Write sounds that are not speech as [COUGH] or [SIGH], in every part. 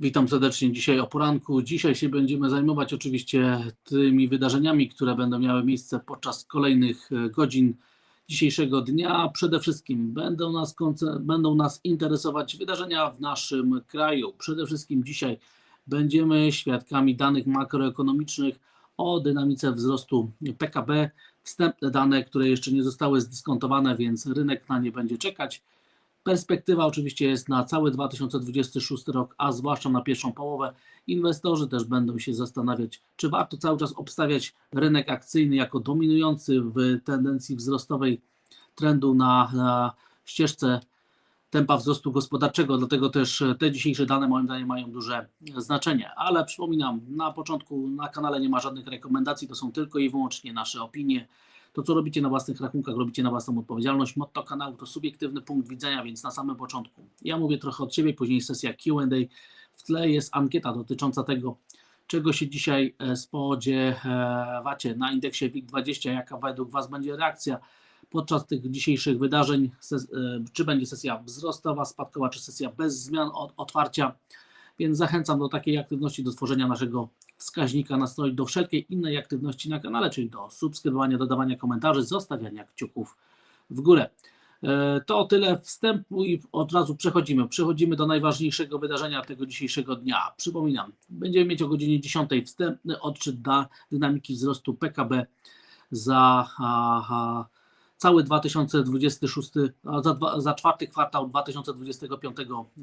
Witam serdecznie dzisiaj o poranku. Dzisiaj się będziemy zajmować oczywiście tymi wydarzeniami, które będą miały miejsce podczas kolejnych e, godzin dzisiejszego dnia. Przede wszystkim będą nas, będą nas interesować wydarzenia w naszym kraju. Przede wszystkim dzisiaj będziemy świadkami danych makroekonomicznych o dynamice wzrostu PKB. Wstępne dane, które jeszcze nie zostały zdyskontowane, więc rynek na nie będzie czekać. Perspektywa oczywiście jest na cały 2026 rok, a zwłaszcza na pierwszą połowę. Inwestorzy też będą się zastanawiać, czy warto cały czas obstawiać rynek akcyjny jako dominujący w tendencji wzrostowej trendu na, na ścieżce tempa wzrostu gospodarczego. Dlatego też te dzisiejsze dane moim zdaniem mają duże znaczenie. Ale przypominam, na początku na kanale nie ma żadnych rekomendacji, to są tylko i wyłącznie nasze opinie. To, co robicie na własnych rachunkach, robicie na własną odpowiedzialność. Motto kanału to subiektywny punkt widzenia, więc na samym początku ja mówię trochę od siebie, później sesja QA. W tle jest ankieta dotycząca tego, czego się dzisiaj e, spodziewacie na indeksie WIG20, jaka według Was będzie reakcja podczas tych dzisiejszych wydarzeń, e, czy będzie sesja wzrostowa, spadkowa, czy sesja bez zmian od otwarcia. Więc zachęcam do takiej aktywności, do tworzenia naszego wskaźnika nastroju, do wszelkiej innej aktywności na kanale, czyli do subskrybowania, dodawania komentarzy, zostawiania kciuków w górę. E, To o tyle wstępu i od razu przechodzimy. Przechodzimy do najważniejszego wydarzenia tego dzisiejszego dnia. Przypominam, będziemy mieć o godzinie 10 wstępny odczyt dla dynamiki wzrostu PKB za cały 2026, a za, za czwarty kwartał 2025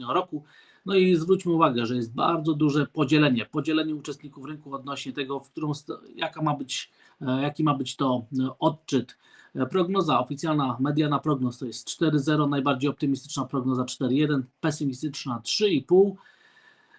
roku. No i zwróćmy uwagę, że jest bardzo duże podzielenie, podzielenie uczestników rynku odnośnie tego, w którą, jaka ma być, e, jaki ma być to e, odczyt. E, Prognoza, oficjalna mediana prognoz to jest 4,0, najbardziej optymistyczna prognoza 4,1, pesymistyczna 3,5.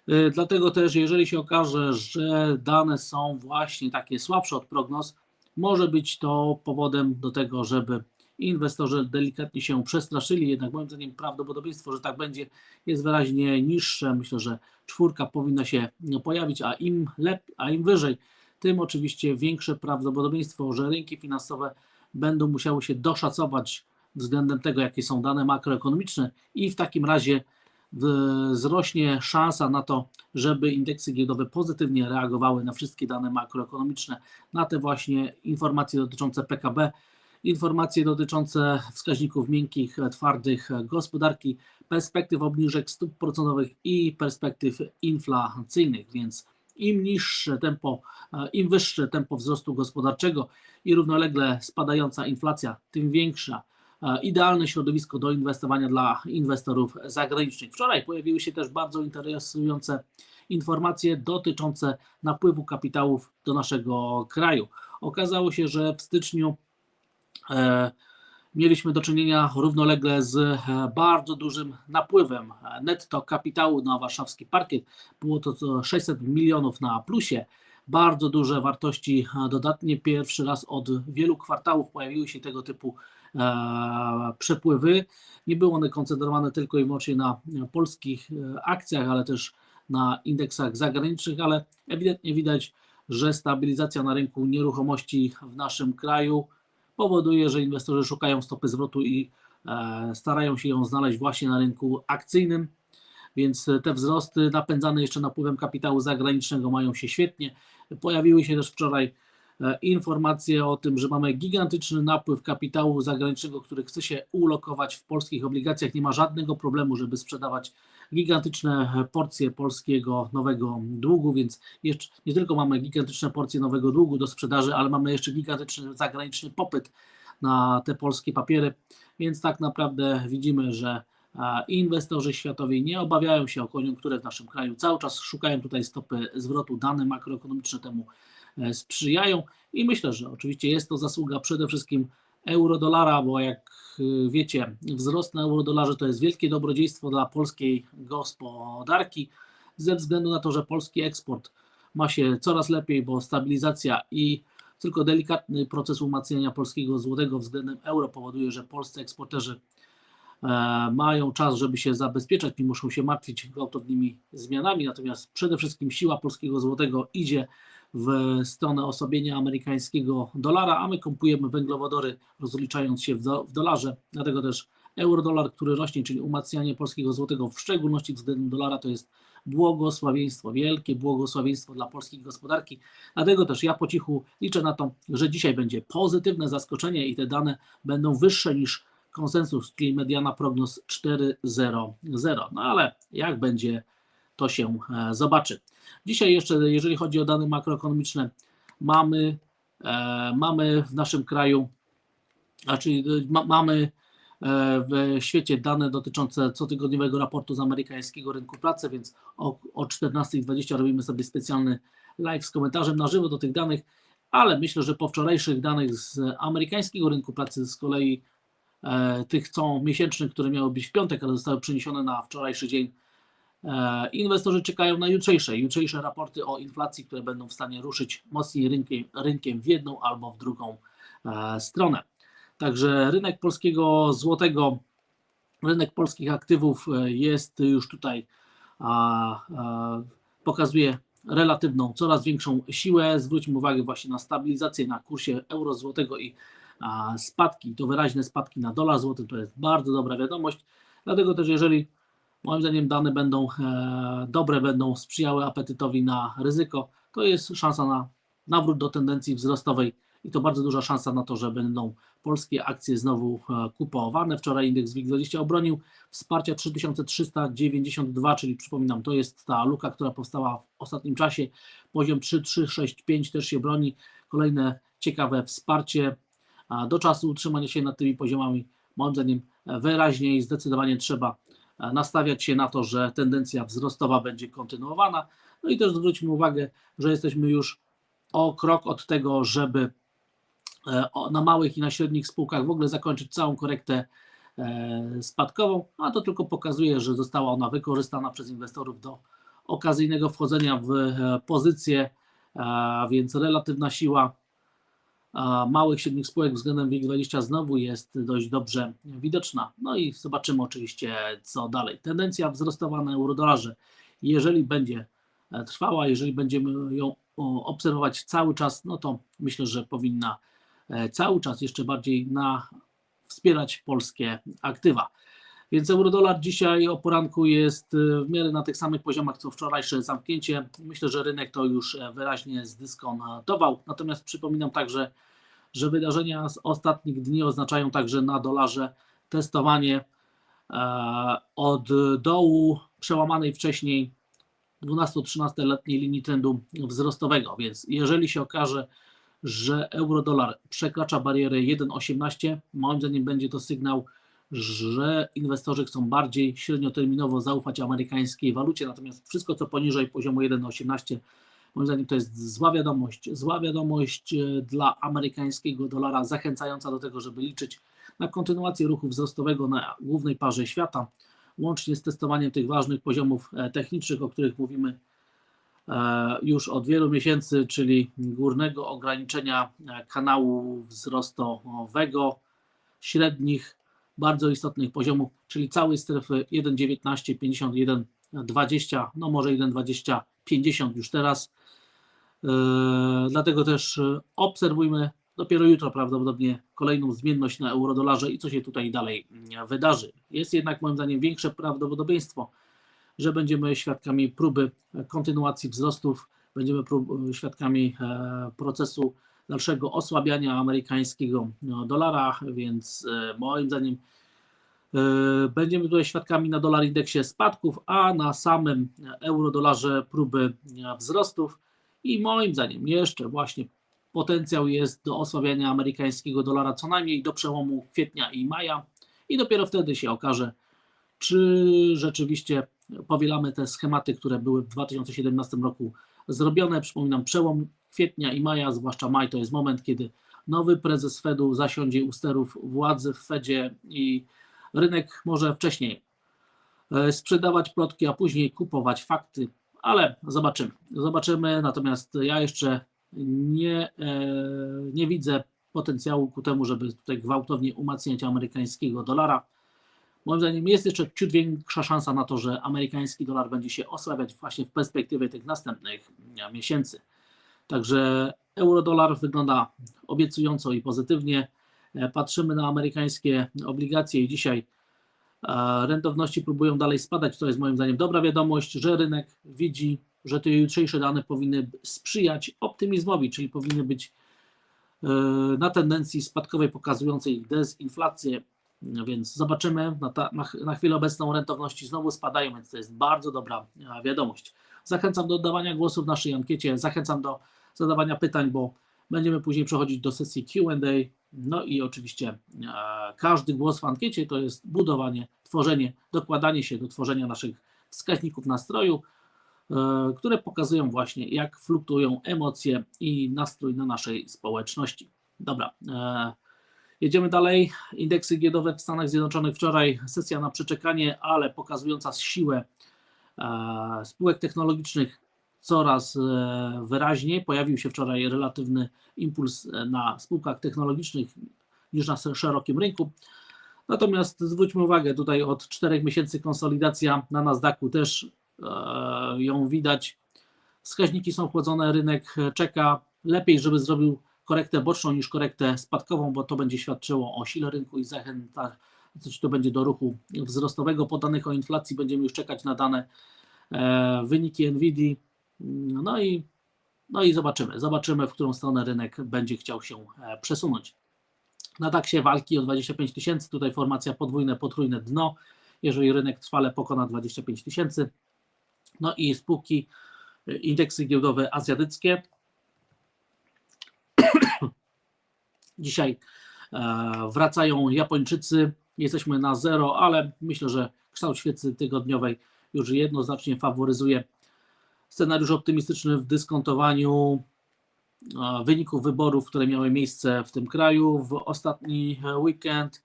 E, Dlatego też, jeżeli się okaże, że dane są właśnie takie słabsze od prognoz, może być to powodem do tego, żeby inwestorzy delikatnie się przestraszyli. Jednak moim zdaniem prawdopodobieństwo, że tak będzie, jest wyraźnie niższe. Myślę, że czwórka powinna się pojawić, a im lepiej, a im wyżej, tym oczywiście większe prawdopodobieństwo, że rynki finansowe będą musiały się doszacować względem tego, jakie są dane makroekonomiczne i w takim razie wzrośnie szansa na to, żeby indeksy giełdowe pozytywnie reagowały na wszystkie dane makroekonomiczne, na te właśnie informacje dotyczące PKB, informacje dotyczące wskaźników miękkich, twardych gospodarki, perspektyw obniżek stóp procentowych i perspektyw inflacyjnych, więc im niższe tempo, e, im wyższe tempo wzrostu gospodarczego i równolegle spadająca inflacja, tym większa e, idealne środowisko do inwestowania dla inwestorów zagranicznych. Wczoraj pojawiły się też bardzo interesujące informacje dotyczące napływu kapitałów do naszego kraju. Okazało się, że w styczniu mieliśmy do czynienia równolegle z e, bardzo dużym napływem e, netto kapitału na warszawski parkiet. Było to co 600 milionów na plusie. Bardzo duże wartości e, dodatnie. Pierwszy raz od wielu kwartałów pojawiły się tego typu e, przepływy. Nie były one koncentrowane tylko i wyłącznie na e, polskich e, akcjach, ale też na indeksach zagranicznych, ale ewidentnie widać, że stabilizacja na rynku nieruchomości w naszym kraju powoduje, że inwestorzy szukają stopy zwrotu i e, starają się ją znaleźć właśnie na rynku akcyjnym. Więc te wzrosty napędzane jeszcze napływem kapitału zagranicznego mają się świetnie. Pojawiły się też wczoraj e, informacje o tym, że mamy gigantyczny napływ kapitału zagranicznego, który chce się ulokować w polskich obligacjach. Nie ma żadnego problemu, żeby sprzedawać gigantyczne porcje polskiego nowego długu, więc jeszcze nie tylko mamy gigantyczne porcje nowego długu do sprzedaży, ale mamy jeszcze gigantyczny zagraniczny popyt na te polskie papiery, więc tak naprawdę widzimy, że e, inwestorzy światowi nie obawiają się o koniunkturę w naszym kraju, cały czas szukają tutaj stopy zwrotu, dane makroekonomiczne temu e, sprzyjają i myślę, że oczywiście jest to zasługa przede wszystkim euro-dolara, bo jak y, wiecie, wzrost na euro-dolarze to jest wielkie dobrodziejstwo dla polskiej gospodarki, ze względu na to, że polski eksport ma się coraz lepiej, bo stabilizacja i tylko delikatny proces umacniania polskiego złotego względem euro powoduje, że polscy eksporterzy e, mają czas, żeby się zabezpieczać, nie muszą się martwić gwałtownymi zmianami, natomiast przede wszystkim siła polskiego złotego idzie w stronę osłabienia amerykańskiego dolara, a my kupujemy węglowodory rozliczając się w, do, w dolarze, dlatego też euro-dolar, który rośnie, czyli umacnianie polskiego złotego, w szczególności względem dolara, to jest błogosławieństwo, wielkie błogosławieństwo dla polskiej gospodarki. Dlatego też ja po cichu liczę na to, że dzisiaj będzie pozytywne zaskoczenie i te dane będą wyższe niż konsensus, czyli mediana prognoz 4.00. No ale jak będzie, to się e, zobaczy. Dzisiaj jeszcze, jeżeli chodzi o dane makroekonomiczne, mamy, e, mamy w naszym kraju, znaczy ma, mamy w świecie dane dotyczące cotygodniowego raportu z amerykańskiego rynku pracy, więc o, o 14.20 robimy sobie specjalny live z komentarzem na żywo do tych danych, ale myślę, że po wczorajszych danych z amerykańskiego rynku pracy z kolei tych co miesięcznych, które miały być w piątek, ale zostały przeniesione na wczorajszy dzień, Inwestorzy czekają na jutrzejsze, jutrzejsze raporty o inflacji, które będą w stanie ruszyć mocniej rynkiem, rynkiem w jedną albo w drugą e, stronę. Także rynek polskiego złotego, rynek polskich aktywów e, jest już tutaj, pokazuje relatywną, coraz większą siłę. Zwróćmy uwagę właśnie na stabilizację na kursie euro-złotego i a, spadki, to wyraźne spadki na dolar złoty, to jest bardzo dobra wiadomość. Dlatego też jeżeli moim zdaniem dane będą e, dobre, będą sprzyjały apetytowi na ryzyko, to jest szansa na nawrót do tendencji wzrostowej i to bardzo duża szansa na to, że będą polskie akcje znowu e, kupowane. Wczoraj indeks WIG20 obronił wsparcia 3392, czyli przypominam, to jest ta luka, która powstała w ostatnim czasie. Poziom 3365 też się broni. Kolejne ciekawe wsparcie. Do czasu utrzymania się nad tymi poziomami, moim zdaniem, wyraźniej, zdecydowanie trzeba nastawiać się na to, że tendencja wzrostowa będzie kontynuowana. No i też zwróćmy uwagę, że jesteśmy już o krok od tego, żeby e, na małych i na średnich spółkach w ogóle zakończyć całą korektę e, spadkową, a to tylko pokazuje, że została ona wykorzystana przez inwestorów do okazyjnego wchodzenia w e, pozycję, więc relatywna siła małych, średnich spółek względem WIG20 znowu jest dość dobrze widoczna. No i zobaczymy oczywiście, co dalej. Tendencja wzrostowa na eurodolarze, jeżeli będzie e, trwała, jeżeli będziemy ją obserwować cały czas, no to myślę, że powinna e, cały czas jeszcze bardziej na wspierać polskie aktywa. Więc eurodolar dzisiaj o poranku jest e, w miarę na tych samych poziomach co wczorajsze zamknięcie. Myślę, że rynek to już e, wyraźnie zdyskontował. Natomiast przypominam także, że wydarzenia z ostatnich dni oznaczają także na dolarze testowanie e, od dołu przełamanej wcześniej 12-13-letniej linii trendu wzrostowego. Więc jeżeli się okaże, że euro-dolar przekracza barierę 1,18, moim zdaniem będzie to sygnał, że inwestorzy chcą bardziej średnioterminowo zaufać amerykańskiej walucie, natomiast wszystko co poniżej poziomu 1,18 moim zdaniem to jest zła wiadomość, zła wiadomość e, dla amerykańskiego dolara, zachęcająca do tego, żeby liczyć na kontynuację ruchu wzrostowego na głównej parze świata, łącznie z testowaniem tych ważnych poziomów e, technicznych, o których mówimy e, już od wielu miesięcy, czyli górnego ograniczenia kanału wzrostowego, średnich bardzo istotnych poziomów, czyli całej strefy 1,19, 51, 20, no może 1,20, 50 już teraz. Yy, dlatego też yy, obserwujmy dopiero jutro prawdopodobnie kolejną zmienność na eurodolarze i co się tutaj dalej yy, wydarzy. Jest jednak moim zdaniem większe prawdopodobieństwo, że będziemy świadkami próby kontynuacji wzrostów, będziemy świadkami procesu dalszego osłabiania amerykańskiego dolara, więc moim zdaniem będziemy tutaj świadkami na dolar indeksie spadków, a na samym euro-dolarze próby wzrostów i moim zdaniem jeszcze właśnie potencjał jest do osłabiania amerykańskiego dolara co najmniej do przełomu kwietnia i maja i dopiero wtedy się okaże, czy rzeczywiście powielamy te schematy, które były w 2017 roku zrobione. Przypominam, przełom kwietnia i maja, zwłaszcza maj, to jest moment, kiedy nowy prezes Fedu zasiądzie u sterów władzy w Fedzie i rynek może wcześniej e, sprzedawać plotki, a później kupować fakty, ale zobaczymy. Zobaczymy, natomiast ja jeszcze nie, e, nie widzę potencjału ku temu, żeby tutaj gwałtownie umacniać amerykańskiego dolara. Moim zdaniem jest jeszcze ciut większa szansa na to, że amerykański dolar będzie się osłabiać właśnie w perspektywie tych następnych miesięcy. Także euro-dolar wygląda obiecująco i pozytywnie. E, patrzymy na amerykańskie obligacje i dzisiaj e, rentowności próbują dalej spadać. To jest moim zdaniem dobra wiadomość, że rynek widzi, że te jutrzejsze dane powinny sprzyjać optymizmowi, czyli powinny być e, na tendencji spadkowej pokazującej dezinflację. Więc zobaczymy. Na, ta, na, na chwilę obecną rentowności znowu spadają, więc to jest bardzo dobra wiadomość. Zachęcam do oddawania głosu w naszej ankiecie. Zachęcam do zadawania pytań, bo będziemy później przechodzić do sesji QA. No i oczywiście e, każdy głos w ankiecie to jest budowanie, tworzenie, dokładanie się do tworzenia naszych wskaźników nastroju, e, które pokazują właśnie, jak fluktuują emocje i nastrój na naszej społeczności. Dobra, e, jedziemy dalej. Indeksy giełdowe w Stanach Zjednoczonych wczoraj sesja na przeczekanie, ale pokazująca siłę spółek technologicznych coraz e, wyraźniej. Pojawił się wczoraj relatywny impuls e, na spółkach technologicznych niż na szerokim rynku. Natomiast zwróćmy uwagę, tutaj od czterech miesięcy konsolidacja na Nasdaqu też e, ją widać. Wskaźniki są chłodzone, rynek czeka. Lepiej, żeby zrobił korektę boczną niż korektę spadkową, bo to będzie świadczyło o sile rynku i zachęta, coś to będzie do ruchu wzrostowego. Po danych o inflacji będziemy już czekać na dane wyniki NVIDII no i, no i zobaczymy. Zobaczymy, w którą stronę rynek będzie chciał się e, przesunąć. Na taksie walki o 25 tysięcy, tutaj formacja podwójne, potrójne dno, jeżeli rynek trwale pokona 25 tysięcy. No i spółki, e, indeksy giełdowe azjatyckie. [COUGHS] Dzisiaj e, wracają Japończycy, jesteśmy na zero, ale myślę, że kształt świecy tygodniowej już jednoznacznie faworyzuje scenariusz optymistyczny w dyskontowaniu wyników wyborów, które miały miejsce w tym kraju. W ostatni weekend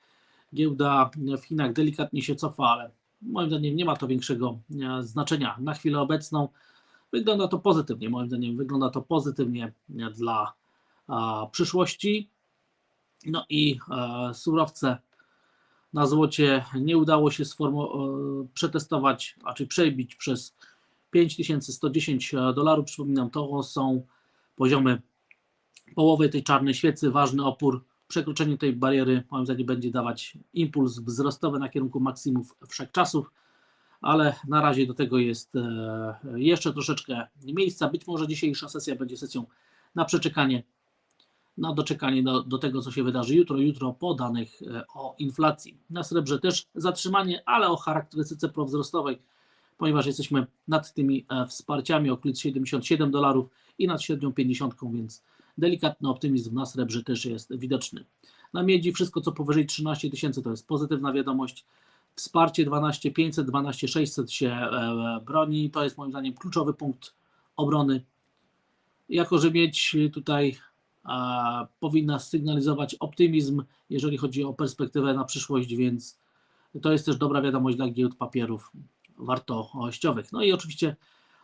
giełda w Chinach delikatnie się cofa, ale moim zdaniem nie ma to większego e, znaczenia. Na chwilę obecną wygląda to pozytywnie. Moim zdaniem wygląda to pozytywnie dla przyszłości. No i e, surowce na złocie nie udało się e, przetestować, a czy przebić przez 5110 dolarów. Przypominam, to są poziomy połowy tej czarnej świecy. Ważny opór. Przekroczenie tej bariery, moim zdaniem, będzie dawać impuls wzrostowy na kierunku maksimów wszechczasów, ale na razie do tego jest e, jeszcze troszeczkę miejsca. Być może dzisiejsza sesja będzie sesją na przeczekanie, na doczekanie do, do tego, co się wydarzy jutro. Jutro po danych e, o inflacji. Na srebrze też zatrzymanie, ale o charakterystyce prowzrostowej ponieważ jesteśmy nad tymi e, wsparciami okolic 77 dolarów i nad średnią 50, więc delikatny optymizm na srebrze też jest widoczny. Na miedzi wszystko co powyżej 13 tysięcy to jest pozytywna wiadomość. Wsparcie 12500, 12600 się e, broni. To jest moim zdaniem kluczowy punkt obrony. Jako, że miedź tutaj powinna sygnalizować optymizm, jeżeli chodzi o perspektywę na przyszłość, więc to jest też dobra wiadomość dla giełd papierów wartościowych. No i oczywiście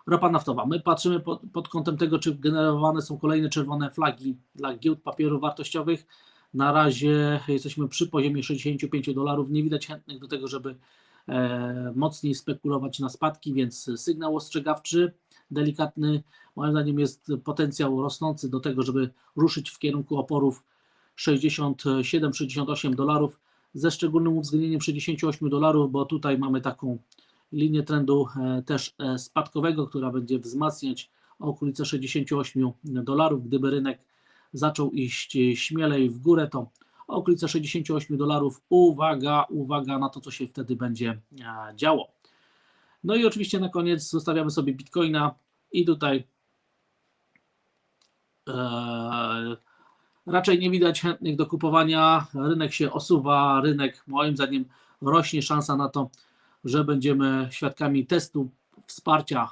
ropa naftowa. My patrzymy pod, pod kątem tego, czy generowane są kolejne czerwone flagi dla giełd papierów wartościowych. Na razie jesteśmy przy poziomie 65 dolarów. Nie widać chętnych do tego, żeby e, mocniej spekulować na spadki, więc sygnał ostrzegawczy, delikatny. Moim zdaniem jest potencjał rosnący do tego, żeby ruszyć w kierunku oporów 67-68 dolarów ze szczególnym uwzględnieniem 68 dolarów, bo tutaj mamy taką linię trendu e, też e, spadkowego, która będzie wzmacniać okolice 68 dolarów. Gdyby rynek zaczął iść śmielej w górę, to okolice 68 dolarów. Uwaga, uwaga na to, co się wtedy będzie e, działo. No i oczywiście na koniec zostawiamy sobie Bitcoina i tutaj e, raczej nie widać chętnych do kupowania. Rynek się osuwa, rynek moim zdaniem rośnie szansa na to, że będziemy świadkami testu wsparcia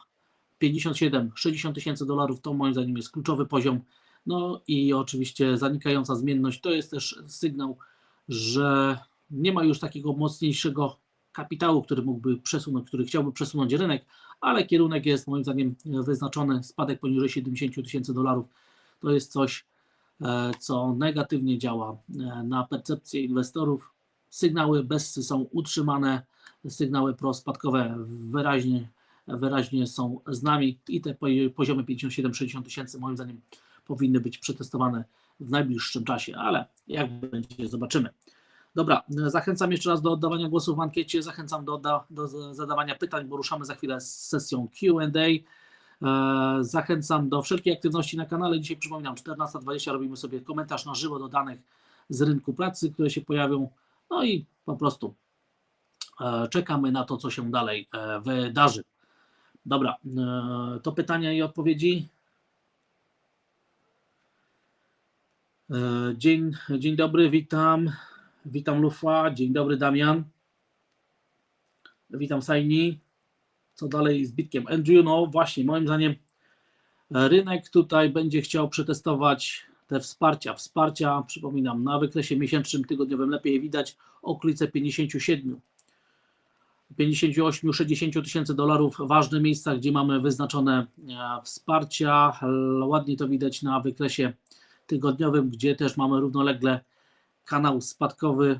57-60 tysięcy dolarów, to moim zdaniem jest kluczowy poziom. No i oczywiście zanikająca zmienność to jest też sygnał, że nie ma już takiego mocniejszego kapitału, który mógłby przesunąć, który chciałby przesunąć rynek, ale kierunek jest moim zdaniem wyznaczony, spadek poniżej 70 tysięcy dolarów. To jest coś, e, co negatywnie działa e, na percepcję inwestorów. Sygnały BESSY są utrzymane, sygnały prospadkowe wyraźnie, wyraźnie są z nami i te poziomy 57-60 tysięcy moim zdaniem powinny być przetestowane w najbliższym czasie, ale jak będzie, zobaczymy. Dobra, zachęcam jeszcze raz do oddawania głosów w ankiecie, zachęcam do, do z- zadawania pytań, bo ruszamy za chwilę z sesją Q&A. E, Zachęcam do wszelkiej aktywności na kanale. Dzisiaj przypominam, 14.20 robimy sobie komentarz na żywo do danych z rynku pracy, które się pojawią. No i po prostu e, czekamy na to, co się dalej e, wydarzy. Dobra, e, to pytania i odpowiedzi. Dzień, dzień dobry, witam. Witam Lufa, dzień dobry Damian. Witam Sajni. Co dalej z Bitkiem? Andrew, no właśnie, moim zdaniem rynek tutaj będzie chciał przetestować te wsparcia. Wsparcia, przypominam, na wykresie miesięcznym, tygodniowym lepiej widać, okolice 57, 58, 60 tysięcy dolarów. Ważne miejsca, gdzie mamy wyznaczone e, wsparcia. Ładnie to widać na wykresie tygodniowym, gdzie też mamy równolegle kanał spadkowy.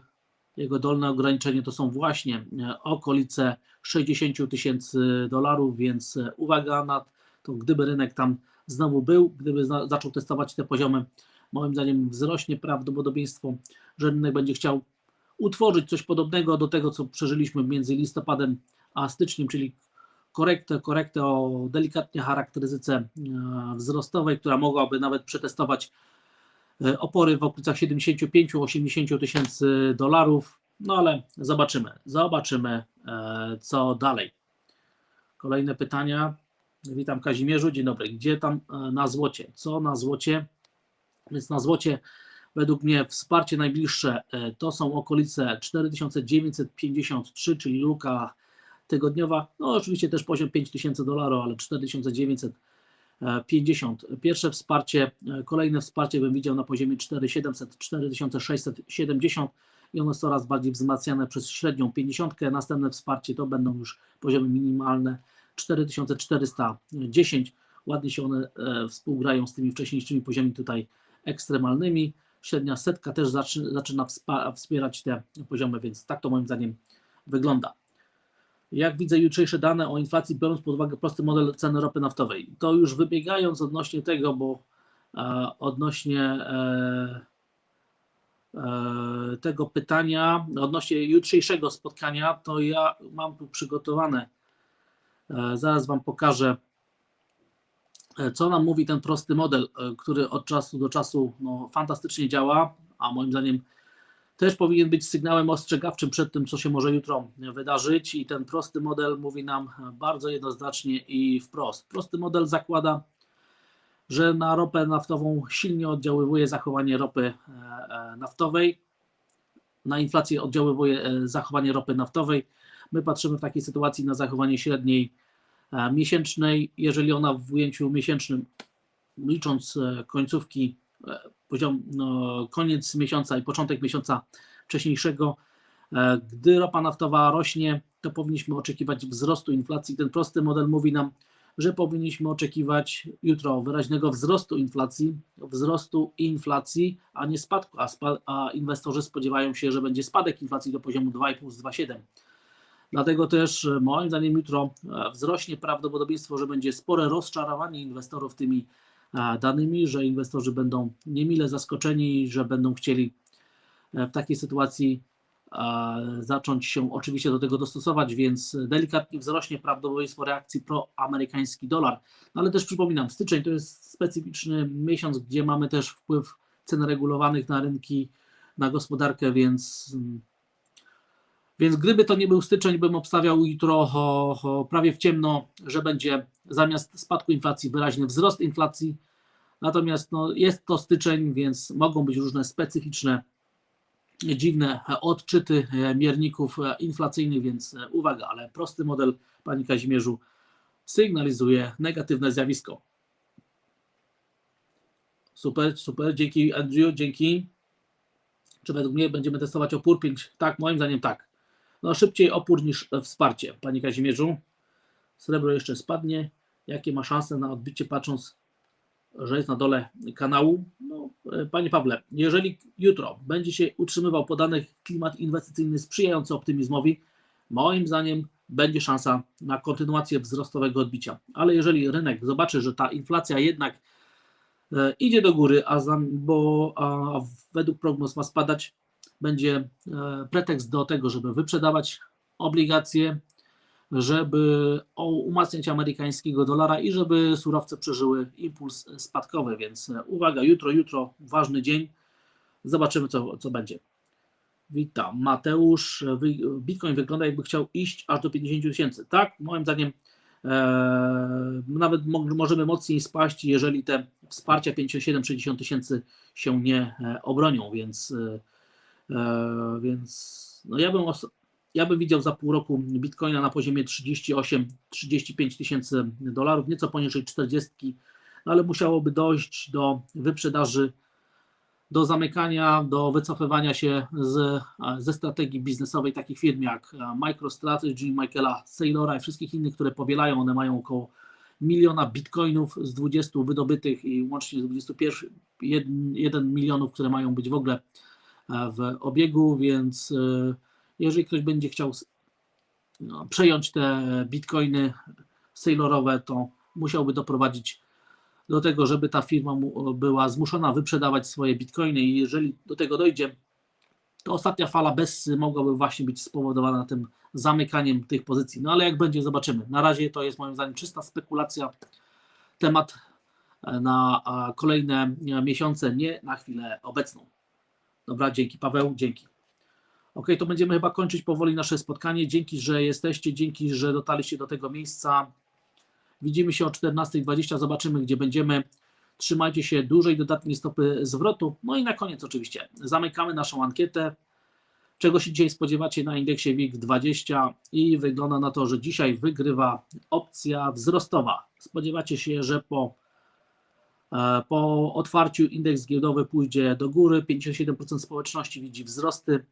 Jego dolne ograniczenie to są właśnie e, okolice 60 tysięcy dolarów, więc e, uwaga na to, gdyby rynek tam znowu był, gdyby za- zaczął testować te poziomy, moim zdaniem wzrośnie prawdopodobieństwo, że rynek będzie chciał utworzyć coś podobnego do tego, co przeżyliśmy między listopadem a styczniem, czyli korektę, korektę o delikatnie charakterystyce e, wzrostowej, która mogłaby nawet przetestować e, opory w okolicach 75-80 tysięcy dolarów. No ale zobaczymy, zobaczymy e, co dalej. Kolejne pytania. Witam Kazimierzu, dzień dobry. Gdzie tam e, na złocie? Co na złocie? Więc na złocie według mnie wsparcie najbliższe e, to są okolice 4953, czyli luka tygodniowa. No oczywiście też poziom 5000 dolarów, ale 4950. Pierwsze wsparcie, e, kolejne wsparcie bym widział na poziomie 4700, 4670 i ono jest coraz bardziej wzmacniane przez średnią 50. Następne wsparcie to będą już poziomy minimalne 4410. Ładnie się one e, współgrają z tymi wcześniejszymi poziomami tutaj ekstremalnymi. Średnia setka też zaczyna, wspierać te poziomy, więc tak to moim zdaniem wygląda. Jak widzę jutrzejsze dane o inflacji, biorąc pod uwagę prosty model ceny ropy naftowej, to już wybiegając odnośnie tego, bo e, odnośnie e, tego pytania, odnośnie jutrzejszego spotkania, to ja mam tu przygotowane, zaraz Wam pokażę, e, co nam mówi ten prosty model, e, który od czasu do czasu no, fantastycznie działa, a moim zdaniem też powinien być sygnałem ostrzegawczym przed tym, co się może jutro wydarzyć. I ten prosty model mówi nam bardzo jednoznacznie i wprost. Prosty model zakłada, że na ropę naftową silnie oddziaływuje zachowanie ropy e, e, naftowej. Na inflację oddziaływuje e, zachowanie ropy naftowej. My patrzymy w takiej sytuacji na zachowanie średniej e, miesięcznej. Jeżeli ona w ujęciu miesięcznym, licząc e, końcówki e, poziom no, koniec miesiąca i początek miesiąca wcześniejszego. E, Gdy ropa naftowa rośnie, to powinniśmy oczekiwać wzrostu inflacji. Ten prosty model mówi nam, że powinniśmy oczekiwać jutro wyraźnego wzrostu inflacji, wzrostu inflacji, a nie spadku, a, spa, a inwestorzy spodziewają się, że będzie spadek inflacji do poziomu 2,5 z 2,7. Dlatego też e, moim zdaniem jutro e, wzrośnie prawdopodobieństwo, że będzie spore rozczarowanie inwestorów tymi e, danymi, że inwestorzy będą niemile zaskoczeni, że będą chcieli w takiej sytuacji zacząć się oczywiście do tego dostosować, więc delikatnie wzrośnie prawdopodobieństwo reakcji proamerykański dolar. No ale też przypominam, styczeń to jest specyficzny miesiąc, gdzie mamy też wpływ cen regulowanych na rynki, na gospodarkę, więc mm, więc gdyby to nie był styczeń, bym obstawiał jutro o, o prawie w ciemno, że będzie zamiast spadku inflacji wyraźny wzrost inflacji. Natomiast no, jest to styczeń, więc mogą być różne specyficzne, dziwne odczyty e, mierników e, inflacyjnych, więc e, uwaga, ale prosty model, Panie Kazimierzu, sygnalizuje negatywne zjawisko. Super, super, dzięki Andrew, dzięki. Czy według mnie będziemy testować opór 5? Tak, moim zdaniem tak. No szybciej opór niż e, wsparcie, Panie Kazimierzu. Srebro jeszcze spadnie. Jakie ma szanse na odbicie, patrząc, że jest na dole kanału? No, e, Panie Pawle, jeżeli jutro będzie się utrzymywał podany klimat inwestycyjny sprzyjający optymizmowi, moim zdaniem będzie szansa na kontynuację wzrostowego odbicia. Ale jeżeli rynek zobaczy, że ta inflacja jednak e, idzie do góry, a, za, bo a według prognoz ma spadać, będzie e, pretekst do tego, żeby wyprzedawać obligacje, żeby umacniać amerykańskiego dolara i żeby surowce przeżyły impuls spadkowy. Więc e, uwaga, jutro, jutro ważny dzień. Zobaczymy, co, co będzie. Witam. Mateusz. Bitcoin wygląda, jakby chciał iść aż do 50 tysięcy. Tak, moim zdaniem e, nawet mo- możemy mocniej spaść, jeżeli te wsparcia 57-60 tysięcy się nie obronią, więc, więc no ja, bym ja bym widział za pół roku Bitcoina na poziomie 38-35 tysięcy dolarów, nieco poniżej 40, no ale musiałoby dojść do wyprzedaży do zamykania, do wycofywania się z, ze strategii biznesowej takich firm jak e, MicroStrategy, Michaela Saylora i wszystkich innych, które powielają. One mają około miliona bitcoinów z 20 wydobytych i łącznie z 21 1, 1 milionów, które mają być w ogóle e, w obiegu, więc e, jeżeli ktoś będzie chciał no, przejąć te bitcoiny Saylorowe, to musiałby doprowadzić do tego, żeby ta firma była zmuszona wyprzedawać swoje bitcoiny i jeżeli do tego dojdzie, to ostatnia fala Bessy mogłaby właśnie być spowodowana tym zamykaniem tych pozycji. No ale jak będzie, zobaczymy. Na razie to jest moim zdaniem czysta spekulacja, temat e, na kolejne e, miesiące, nie na chwilę obecną. Dobra, dzięki Paweł, dzięki. Ok, to będziemy chyba kończyć powoli nasze spotkanie. Dzięki, że jesteście, dzięki, że dotarliście do tego miejsca. Widzimy się o 14.20, zobaczymy gdzie będziemy. Trzymajcie się dużej dodatniej stopy zwrotu. No i na koniec oczywiście zamykamy naszą ankietę. Czego się dzisiaj spodziewacie na indeksie WIG20 i wygląda na to, że dzisiaj wygrywa opcja wzrostowa. Spodziewacie się, że po, po otwarciu indeks giełdowy pójdzie do góry, 57% społeczności widzi wzrosty,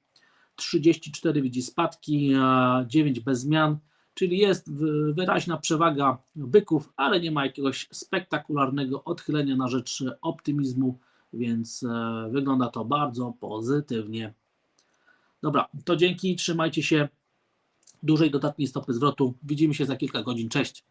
34 widzi spadki, a 9 bez zmian, czyli jest wy- wyraźna przewaga byków, ale nie ma jakiegoś spektakularnego odchylenia na rzecz optymizmu, więc e, wygląda to bardzo pozytywnie. Dobra, to dzięki, trzymajcie się dużej dodatniej stopy zwrotu. Widzimy się za kilka godzin. Cześć.